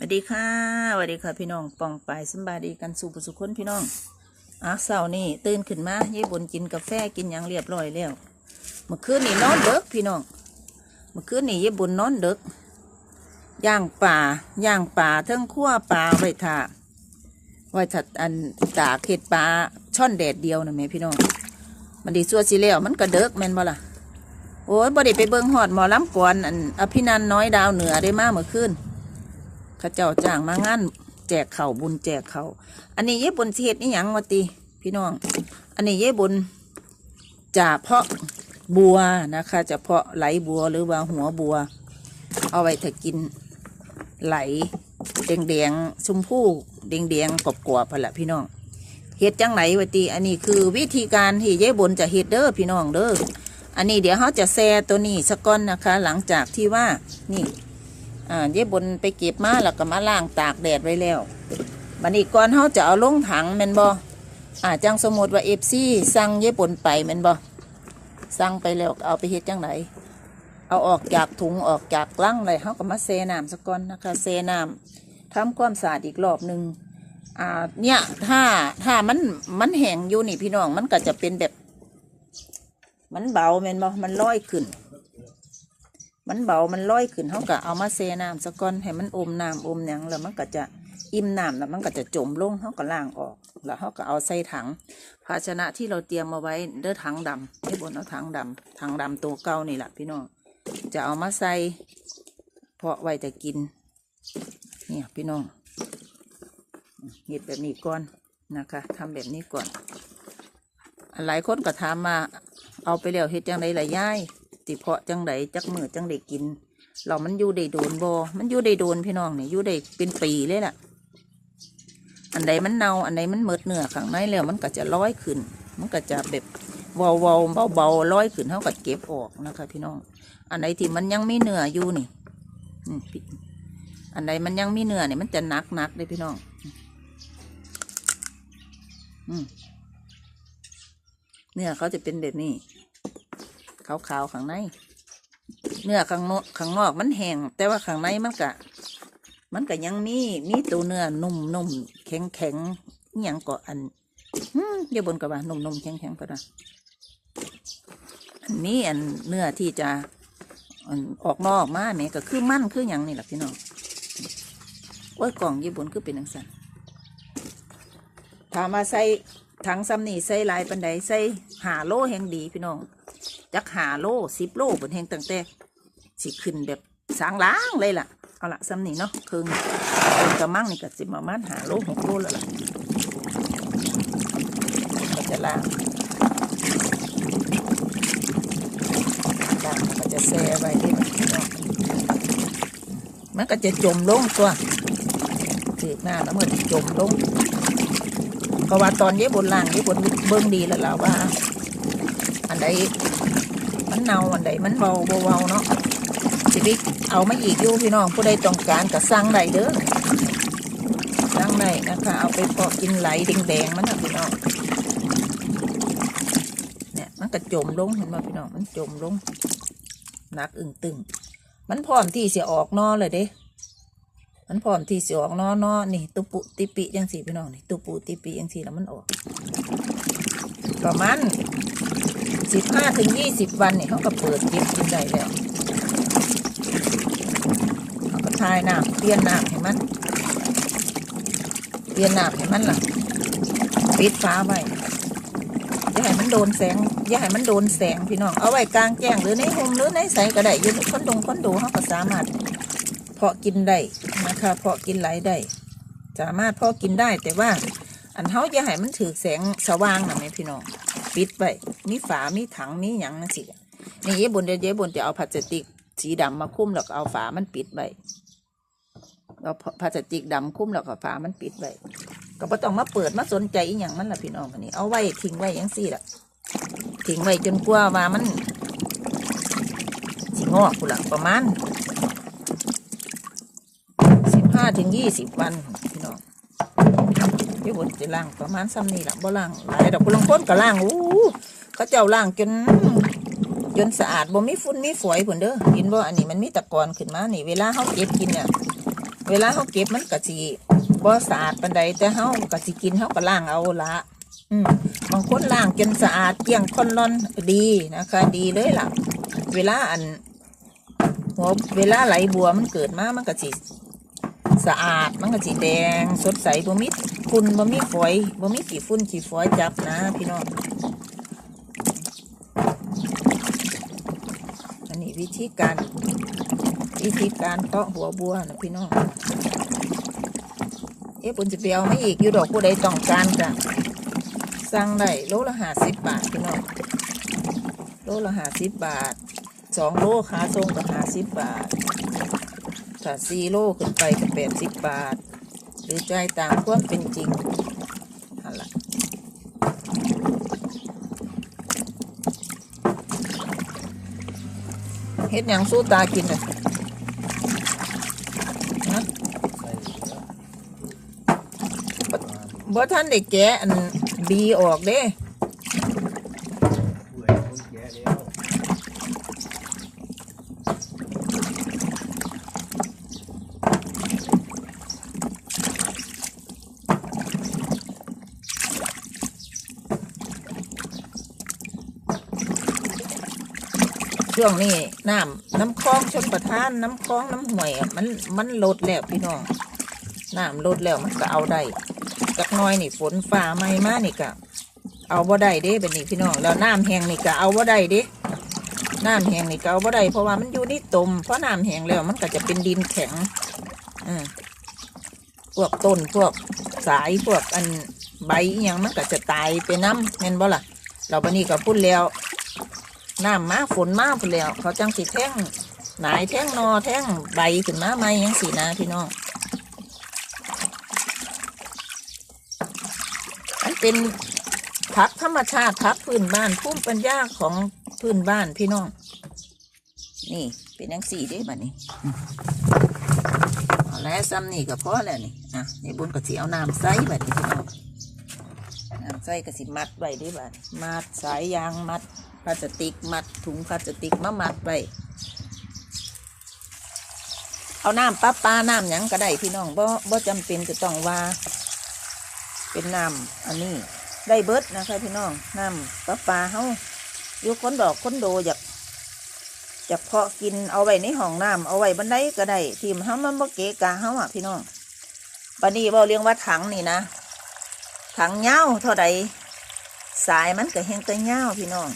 สวัสดีค่ะสวัสดีค่ะพี่น้องปองไปสบายดีกันสู่ผู้สุคนพี่น้องอะเสาร์นี่ตื่นขึ้นมาเย่บนกินกาแฟกินหยังเรียบร้อยแล้วเมื่อคืนนี่นอนเด็กพี่น้องเมื่อคืนนี่เย่บนนอนเด็กย่างป่าย่างป่าเทิงขั้วปลาไว้ท่าไว้ถัดอันตากเห็ดปลาช่อนแดดเดียวนะแม่พี่น้องมันดีสัวสิแล้วมันก็เด็กแม่นบ่ล่ะโอ้ยบ่ได้ไปเบิ่งหอดหมอลำก่อนอันอภินันน้อยดาวเหนือได้มากเมื่อคืน ข้าเจ้าจ้างมางานแจกเข่าบุญแจกเขาอันนี้เย่บนเฮ็ดนี่หยังวะติพี่น้อง อันนี้เย่บนจะเพาะบัวนะคะจะเพาะไหลบัวหรือว่าหัวบัว เอาไว้ถ้ากินไหลแดงแดงชมพู่แดงแดงๆกรอบพละพี่น้องเฮ็ดจังไหนวะติอันนี้คือวิธีการที่เย่บนจะเฮ็ดเด้อพี่น้องเด้ออันนี้เดี๋ยวเขาจะแซ่ตัวนี้สักก้อนนะคะ หลังจากที่ว่านี่ อ่าเย่บนไปเก็บมาแล้วก็มาล่างตากแดดไว้แล้วบันนี้ก่อนเขาจะเอาลงถังแมนบออ่าจังสมมติว่าเอฟซีสั่งเย่บนไปแมนบอสั่งไปแล้วเอาไปเฮ็ดจังไหนเอาออกจากถุงออกจากลังเลยเขาก็มาเซน้ำสักก่อนนะคะเซน้ำทำความสะอาดอีกรอบหนึ่งอ่าเนี่ยถ้าถ้ามันมันแห้งอยู่นี่พี่น้องมันก็จะเป็นแบบ มันเบาแมนบอมันลอยขึ้น มันเบา มันลอยขึ้นเขาก็เอามาเซน้ำสะก้อนให้มันอมน้ำอมหยังแล้วมันก็จะอิ่มน้ำแล้วมันก็จะจมลงเขาก็ล้างออก แล้วเขาก็เอาใส่ถัง ภาชนะที่เราเตรียมมาไว้เด้อถังดำให้บนเอาถังดำถังดำตัวเก่านี่แหละพี่น้องจะเอามาใส่เพาะไว้จะกิน เนี่ยพี่น้องเห็ดแบบนี้ก่อนนะคะทำแบบนี้ก่อน หลายคนก็ถามมา เอาไปแล้วเฮ็ดจังไดล่ะย่าย ติเพาะจังไดจักมือจังได้กิน เรามันอยู่ได้โดนบอมันอยู่ได้โดนพี่น้องเนี่ยอยู่ได้เป็นปีเลยล่ะ อันใดมันเน่าอันใดมันเมิดเนื้อข้างในแล้วมันก็จะลอยขึ้น มันก็จะแบบเบาเบาเบาเบาๆลอยขึ้นเท่ากับเก็บออกนะคะ พี่น้อง อันใดที่มันยังไมีเนื้ออยู่นี่อันใดมันยังไมีเนื้อเนี่ยมันจะนักนักเลยพี่น้อง อืมเนื้อเขาจะเป็นแบบนี้ ขาวๆข้างใน เนื้อข้างนอกข้างนอกมันแห้งแต่ว่าข้างในมันกะ มันก็ยังมีมีตัวเนื้อนุ่มนุ่มแข็งแข็งอย่างก็อันเดี๋ยวบนกับว่านุ่มนุ่มแข็งแข็งก็ได้อันนี้อันเนื้อที่จะออกนอกมาเนี่ยก็คือมั่นคืออย่างนี่แหละพี่น้องโอ้ยกล่องญี่ปุ่นคือเป็นนังสันถามว่าใส่ถังซ้ำนี่ใส่ลายปันใดใส่หาโลแห่งดีพี่น้อง จักหาโลสิบโลบนแห่งตั้งแต่สิขึ้นแบบสางล้างเลยล่ะ เอาละซ้ำนี่เนาะครึ่งเป็นกระมังนี่ก็สิประมาณหาโลหกโลแล้วล่ะก็จะล้างล้างมันก็จะแช่ไว้ที่มันเนาะมันก็จะจมลงตัวสีหน้าแล้วมันจะจมลงเพราะว่าตอนเย็บบนล่างเย็บบนเบิ้องดีแล้วล่ะว่า อันใด มันเนาอันใดมันเบาเบาเนาะสิบิเอามาอีกอยู่พี่น้องผู้ใดต้องการก็สั่งได้เด้อสั่งได้นะคะ เอาไปพอกกินไหลแดงๆมันนะพี่น้องเนี่ยมันก็จมลงเห็นไหมพี่น้องมันจมลงหนักอึ่งตึงมันพร้อมที่จะออกนอเลยเด้ มันพร้อมที่จะออกนอนอนี่ตุปุติปิยังสีพี่น้องนี่ตุปุติปิยังสีแล้วมันออกประมาณ สิบห้าถึงยี่สิบวันเนี่ยเขาก็เปิดเก็บกินได้แล้วเขาก็ทายน้ำเปลี่ยนน้ำให้มันเปลี่ยนน้ำให้มันล่ะปิดฟ้าไว้อย่าให้มันโดนแสงอย่าให้มันโดนแสงพี่น้องเอาไว้กลางแจ้งหรือในโฮมหรือในใสก็ได้ยืนค้นดงค้นดูเขาก็สามารถเพาะกินได้นะคะเพาะกินไหลได้สามารถเพาะกินได้แต่ว่าอันเขาอย่าให้มันถือแสงสว่างหนะแม่พี่น้อง ปิดไว้มีฝามีถังมีหยังนะสินี่เย้บนเดี๋ยวเย้บนจะเอาพลาสติกสีดำมาคุ้มแล้วเอาฝามันปิดไว้เอาพลาสติกดำคุ้มแล้วก็ฝามันปิดไว้ก็บ่ต้องมาเปิดมาสนใจอีหยังมันล่ะพี่น้องอันนี้เอาไว้ทิ้งไว้อยังสี่ละทิ้งไว้จนกว่าว่ามันสิงอกกูนละประมาณสิบห้าถึงยี่สิบวัน พี่น้องพี่บนจะล่างประมาณซ้ำนี่แหละบ่ล่างหลายดอกคุณลงพ้นก็ล่างอู้เขาเจ้าล่างจนจนสะอาดบ่มีฝุ่นมีฝอยผุนเด้อกินบ่อันนี้มันมีตะกอนขึ้นมานี่ เวลาเขาเก็บกินเนี่ยเวลาเขาเก็บมันก็สิบ่สะอาดปานใดแต่เขาก็สิกินเขาก็ล้างเอาละอืมบางคนล้างจนสะอาดเกลี้ยงคนร่อนดีนะคะ ดีเลยล่ะ เวลาอันหัวเวลาไหลบัวมันเกิดมามันก็สิ สะอาดมันก็สิแดง สดใสบ่มีฝุ่นบ่มีฝอยบ่มีขี้ฝุ่นขี้ฝอยจับนะ พี่น้องอันนี้วิธีการวิธีการเพาะหัวบัวนะพี่น้องเอ๊ะปุ่นจะไปเอาไม่อีกอยู่ดอกผู้ใดต้องการจ้ะสั่งได้โลละห้าสิบบาทพี่น้องโลละห้าสิบบาทสองโลขาทรงกับห้าสิบบาท ถ้าสี่โลขึ้นไปก็แปดสิบบาท หรือจ่ายตามความเป็นจริงนั่นละเฮ็ดหยังสู้ตากินเลยนะใส่เหลือบ่ท่านได้แกะอันบีออกเด้ เปื่อยคนแก่แล้ว ช่วงนี้น้ำน้ำคลองชนประทานน้ำคลองน้ำห่วยมันมันลดแล้วพี่น้องน้ำลดแล้วมันก็เอาได้จักน้อยนี่ฝนฟ้าไม่มานี่ก็เอาบ่ได้เด้เป็นนี่พี่น้องแล้วน้ำแห้งนี่ก็เอาบ่ได้เด้น้ำแห้งนี่ก็เอาบ่ได้เพราะว่ามันอยู่นี่ตมเพราะน้ำแห้งแล้วมันก็จะเป็นดินแข็งอืมพวกต้นพวกสายพวกอันใบอหยังมันก็จะตายไปน้ำแม่นบ่ล่ะเราบันนี้ก็พูดแล้ว น้ำมาฝนมาพุ่นแล้ว เขาจังสิแท่งหนายแท่งนอแท่งใบขึ้นมาไหมยังสีนะพี่น้องอันเป็นพักธรรมชาติพักพื้นบ้านภูมิปัญญาของพื้นบ้านพี่น้อง นี่เป็นยังสีได้บัดนี้เอาแล้วซ้ำนี่ก็พอแล้วนี่อะในบุญก็สิเอาน้ำใส่บัดนี้พี่น้องน้ำใส่ก็สิมัดไว้ได้บัดมัดสายยางมัด ลาสติกมัดถุงพลาสติกมามัดไว้เอาน้ำปลาปลาน้ำหยังก็ได้พี่น้องบ่บ่จำเป็นจะต้องว่าเป็นน้ำอันนี้ได้เบิดนะคะพี่น้องน้ำปลาปลาเฮาอยู่คนดอกค้นโดอยากอยากเพาะกินเอาไว้ในห้องน้ำเอาไว้บันไดก็ได้ทีมเฮามันบ่เกะกะเฮาอะพี่น้องบัดนี้เว้าเรียงว่าถังนี่นะถังยาเท่าใดสายมันก็เฮงแต่ยาพี่น้อง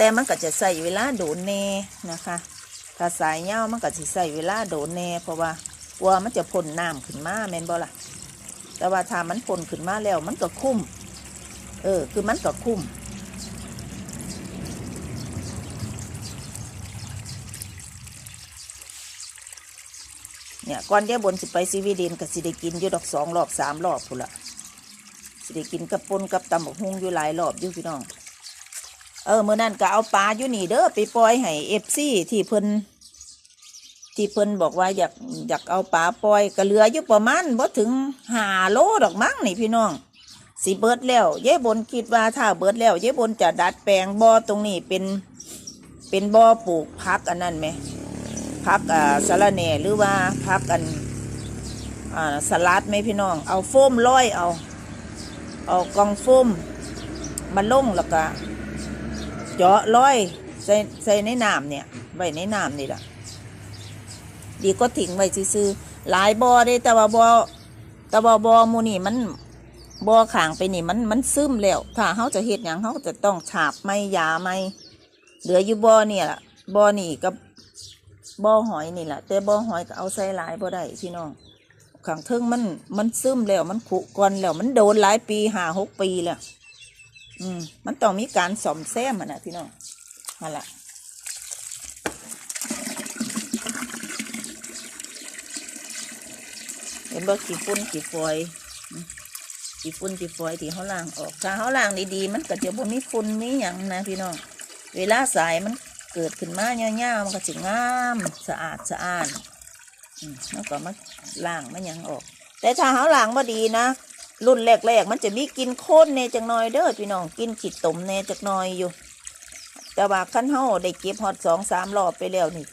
แต่มันก็จะใส่เวลาโดนแน่นะคะถ้าสายเงาวมันก็จะใส่เวลาโดนแน่เพราะว่ากลัวมันจะพ่นน้ำขึ้นมาแมนบ่ล่ะ แต่ว่าถ้ามันพ่นขึ้นมาแล้วมันก็คุ้ม เออ คือมันก็คุ้มเนี่ยก่อนเดียวบนสิไปซีวีดินก็สิได้กินอยู่ดอกสองรอบสามรอบพุ่นละสิได้กินกับปนกับตำบักฮุ้งอยู่หลายรอบอยู่พี่น้อง เออเมื่อนั้นก็เอาปลาอยู่นี่เด้อไปปล่อยให้เอฟซีที่เพิ่นที่เพิ่นบอกว่าอยากอยากเอาปลาปล่อยก็เหลืออยู่ประมาณบ่ถึงห้าโลดอกมั้งนี่พี่น้องสิเบิดแล้วเย้บนคิดว่าถ้าเบิดแล้วเย้บนจะดัดแปลงบ่อตรงนี้เป็นเป็นบ่อปลูกพักอันนั้นไหมพักอ่าสะระแหน่หรือว่าพักอันอ่าสลัดไหมพี่น้อง เอาโฟมร้อยเอา เอากองโฟมมาลงแล้วก็ เจาะร้อยใส่ใส่ในน้ำเนี่ยไว้ในน้ำนี่แหละดีก็ทิ้งไว้ซื่อหลายบอได้แต่ว่าบอแต่ว่าบอหมูนี่มันบอขางไปนี่มันมันซึมแล้วถ้าเขาจะเฮ็ดหยังเขาจะต้องฉาบไม่ยาไม่เหลืออยู่บอเนี่ยล่ะบอนี่กับบอหอยนี่แหละแต่บอหอยก็เอาใส่หลายบอได้พี่น้องขางเทิงมันมันซึมแล้วมันขุก่อนแล้วมันโดนหลายปีห้าหกปีแล้ว อืมมันต้องมีการสอมแซมมันนะพี่น้องนั่นแหละเห็นบ่กี่ฝุ่นกี่ฟอยอืมกี่ฝุ่นกี่ฟอยที่เขาล้างออกถ้าเขาล้างดีๆมันก็จะบ่มีฝุ่นมีหยังนะพี่น้องเวลาสายมันเกิดขึ้นมาเงี้ยวๆมันก็จะงามสะอาดสะอาดอืมแล้วก็มาล้างมันยังออก แต่ถ้าเขาล้างบ่ดีนะ รุ่นแรกๆมันจะมีกินโค้นเนจักน่อยเด้อพี่น้องกินขีดตมเนจักน่อยอยู่ แต่ว่าขั้นเฮาได้เก็บฮอดสองสามรอบไปแล้วนี่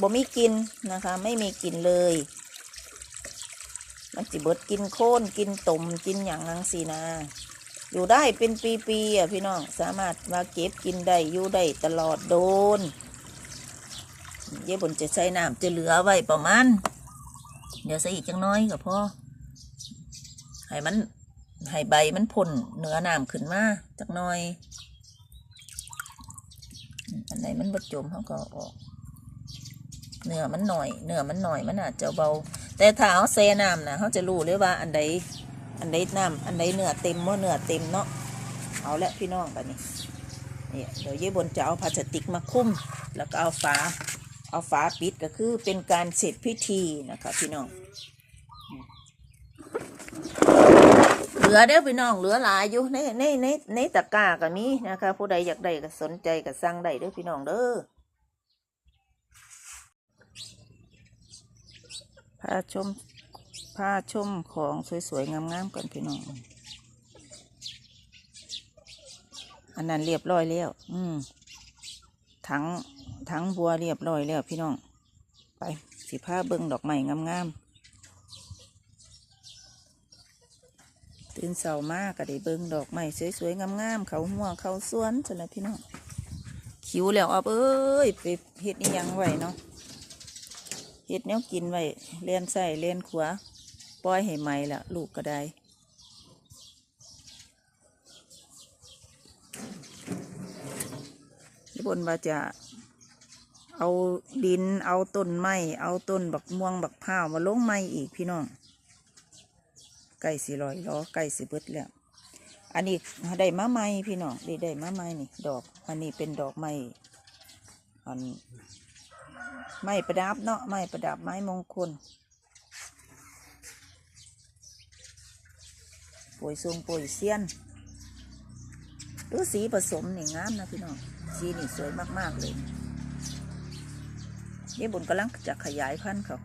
บ่มีกินนะคะ ไม่มีกินเลย มันสิเบิดกินโค่นกินตมกินอย่างนังสีนาอยู่ได้เป็นปีๆอะพี่น้องสามารถมาเก็บกินได้อยู่ได้ตลอดโดนเย่บนจะใช้น้ำจะเหลือไว้ประมาณ เดี๋ยวใส่อีกจังน้อยก็พอ ให้มันให้ใบมันพ่นเนื้อน้ำขึ้นมาจักหน้อยอันไหนมันบดจมเขาก็ออกเนื้อมันหน่อยเนื้อมันหน่อยมันอาจจะเบา แต่ถ้าเอาเซน้ำนะเขาจะรู้เลยว่าอันใดอันใดน้ำอันใดเนื้อเต็มว่าเนื้อเต็มเนาะเอาละพี่น้องกันนี่เนี่ยเดี๋ยวเย่บนจะเอาพลาสติกมาคุ้มแล้วก็เอาฝาเอาฝาปิดก็คือเป็นการเสร็จพิธีนะคะพี่น้อง เห ลือเด้อพี่น้องเหลือหลายอยู่ในในในในตะกร้าก็มีนะคะ ผู้ใดอยากได้ก็สนใจก็สั่งได้เด้อพี่น้องเด้อพาชมพาชมของสวยๆงามๆกันพี่น้องอันนั้นเรียบร้อยแล้ว อืมทั้งทั้งบัวเรียบร้อยแล้วพี่น้อง ไปสิผ้าเบิ่งดอกไม้งามๆ ตื่นเสามากก็ได้เบิ่งดอกไม้สวยๆงามๆเขาหัวเขาสวนจังนะพี่น้องคิวแล้วเอาเอ้ยไปเฮ็ดนี่ยังไหวเนาะเฮ็ดแนวกินไว้เลียนใส่เลียนขวาปล่อยให้ไหมละลูกก็ได้บนว่าจะเอาดินเอาต้นไม้เอาต้นบักม่วงบักพร้าวมาลงไม้อีกพี่น้อง ไก่สีลอยล้อไก่สีเบิดแล้วอันนี้ได้มาใหม่พี่น้องได้ได้มาใหม่นี่ ดอก อันนี้เป็นดอกไม้อันไม้ประดับเนาะไม้ประดับไม้มงคลป่วยทรงป่วยเซียนดูสีผสมนี่งามนะพี่น้องสีนี่สวยมาก ๆ เลย นี่บนกำลังจะขยายพันธุ์เขา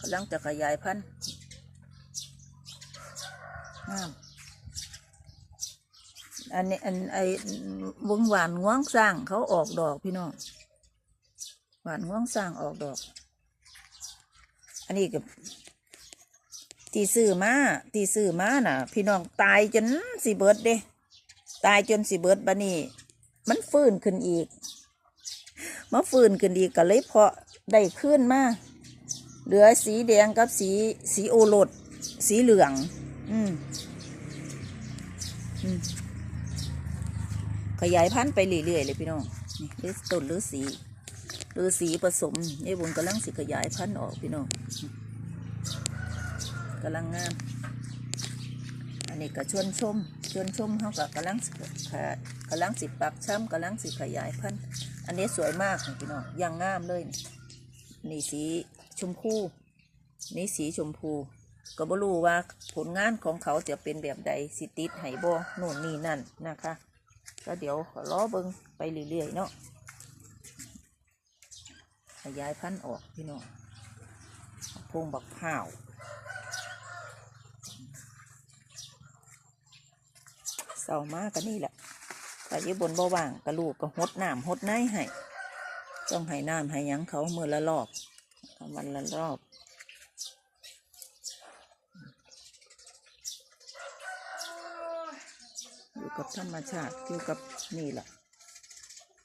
กำลังจะขยายพันธุ์ งามอันนี้อันไอวงหวานง่วงสร้างเขาออกดอกพี่น้องหวานง่วงสร้างออกดอก อันนี้กับที่ซื้อมาที่ซื้อมาน่ะ พี่น้องตายจนสิเบิร์ดเด้ตายจนสิเบิร์ดบันนี้มันฟื้นขึ้นอีกมาฟื้นขึ้นอีกก็เลยเพาะได้ขึ้นมาเหลือสีแดงกับสีสีโอรสสีเหลือง อืมอืมขยายพันธุ์ไปเรื่อยๆเลยพี่น้องนี่ต้นหรือสีหรือสีผสมยายบุญกำลังสิขยายพันธุ์ออกพี่น้องกำลังงาม อันนี้ก็ชวนชม ชวนชมเขากับกำลังสิกำลังสิปักช้ำกำลังสิขยายพันธุ์อันนี้สวยมากพี่น้องยังงามเลย นี่สีชมพู นี่สีชมพู ก็บ่รู้ว่าผลงานของเขาจะเป็นแบบใดสิติดไหบอโน่นนี่นั่นนะคะ ก็เดี๋ยวขอล้อเบิงไปเรื่อยๆเนาะขยายพันธุ์ออกพี่น้องพงบักข้าวเศร้ามากกันนี่แหละแต่อยี่บนบ่ว่างกระลูกก็หดน้ำหดไนให้ต้องให้น้ำให้ยังเขามือละรอบวันละรอบ อยู่กับธรรมชาติอยู่กับนี่แหละ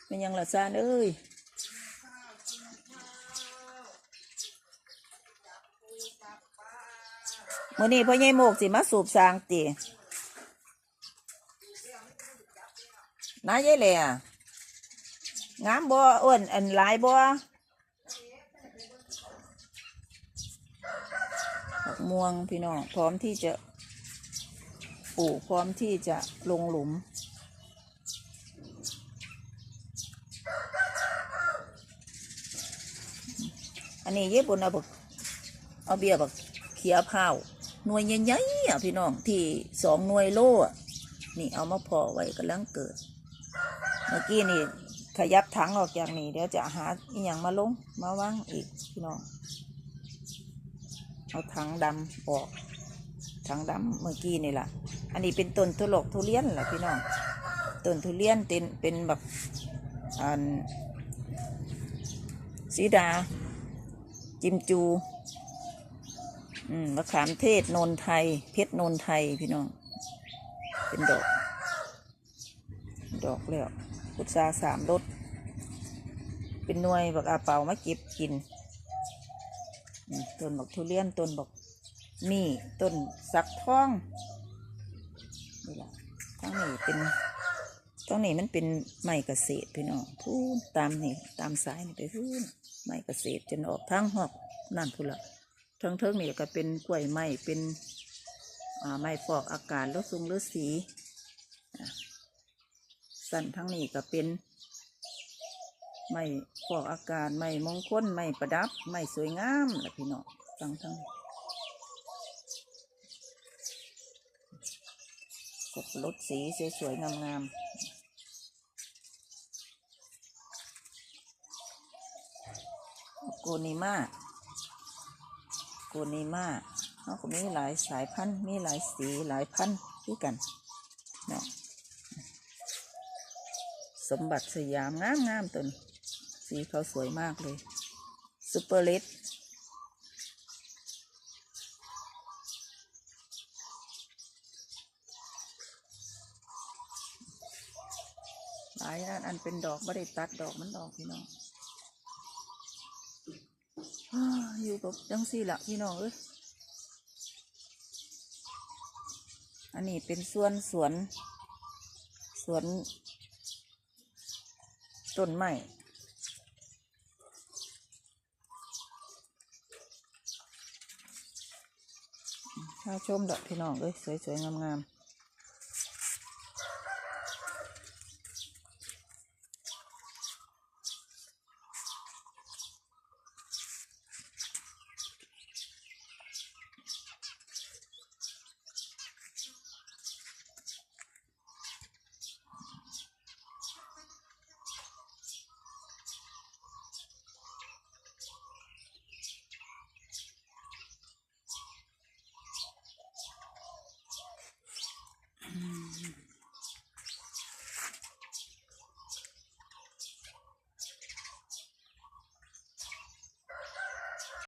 เป็นยังละซานเอ้ยมื่อนี้พ่อใหญ่โมกสิมาสูบสางตีน้ายายแหล่ะงามบ่อ้วนอันหลายบ่ดอกม่วงพี่น้องพร้อมที่จะ ปลูกพร้อมที่จะลงหลุม อันนี้เย็บบนเอาบักเอาเบียบักเขียเผาหน่วยใหญ่ๆอะพี่น้องที่สองหน่วยโล่นี่เอามาพอไว้กำลังเกิด เมื่อกี้นี่ขยับถังออกจากนี่เดี๋ยวจะหาอีหยังมาลงมาวางอีกพี่น้องเอาถังดำออกถังดำเมื่อกี้นี่แหละ อันนี้เป็นต้นทุลกทุเรียนแหละพี่น้องต้นทุเรียนเป็นเป็นแบบอันสีดา จิมจูอืมมะขามเทศนนไทย เพชรนนไทยพี่น้อง เป็นดอก ดอกแล้วพุทราสามรสเป็นหน่วยบักอาเปามาเก็บกินต้นบักทุเรียนต้นบักมีต้นสักทอง นี่ละทั้งนี้เป็นทั้งนี้มันเป็นไม้เกษตรพี่น้องพูนตามนี่ตามสายนี่ไปพูนไม้เกษตรจนออกทั้งหอกนั่นพูนละทั้งเทิงนี่ก็เป็นกล้วยไม้เป็นไม้ฟอกอากาศแล้วซุงหรือสีสั่นทั้งนี้ก็เป็นไม้ฟอกอากาศไม้มงคลไม้ประดับไม้สวยงามแหละพี่น้องทั้งทั้ง กดรถสีสวยๆงามๆโกนิมาโกนิมาเขาก็มีหลายสายพันธุ์ มีหลายสีหลายพันธุ์ด้วยกันเนาะสมบัติสยามงามงามๆตัวนี้สีเขาสวยมากเลยซูเปอร์เลดหลายอันอันเป็นดอกไม่ได้ตัดดอกมันดอกพี่น้องอ้ยู่กับจังสี่ละพี่น้องเอ้ยอันนี้เป็นสวนสวนสวนต้นไม้ถ้าชมดอกพี่น้องเอ้ยสวยๆงามๆ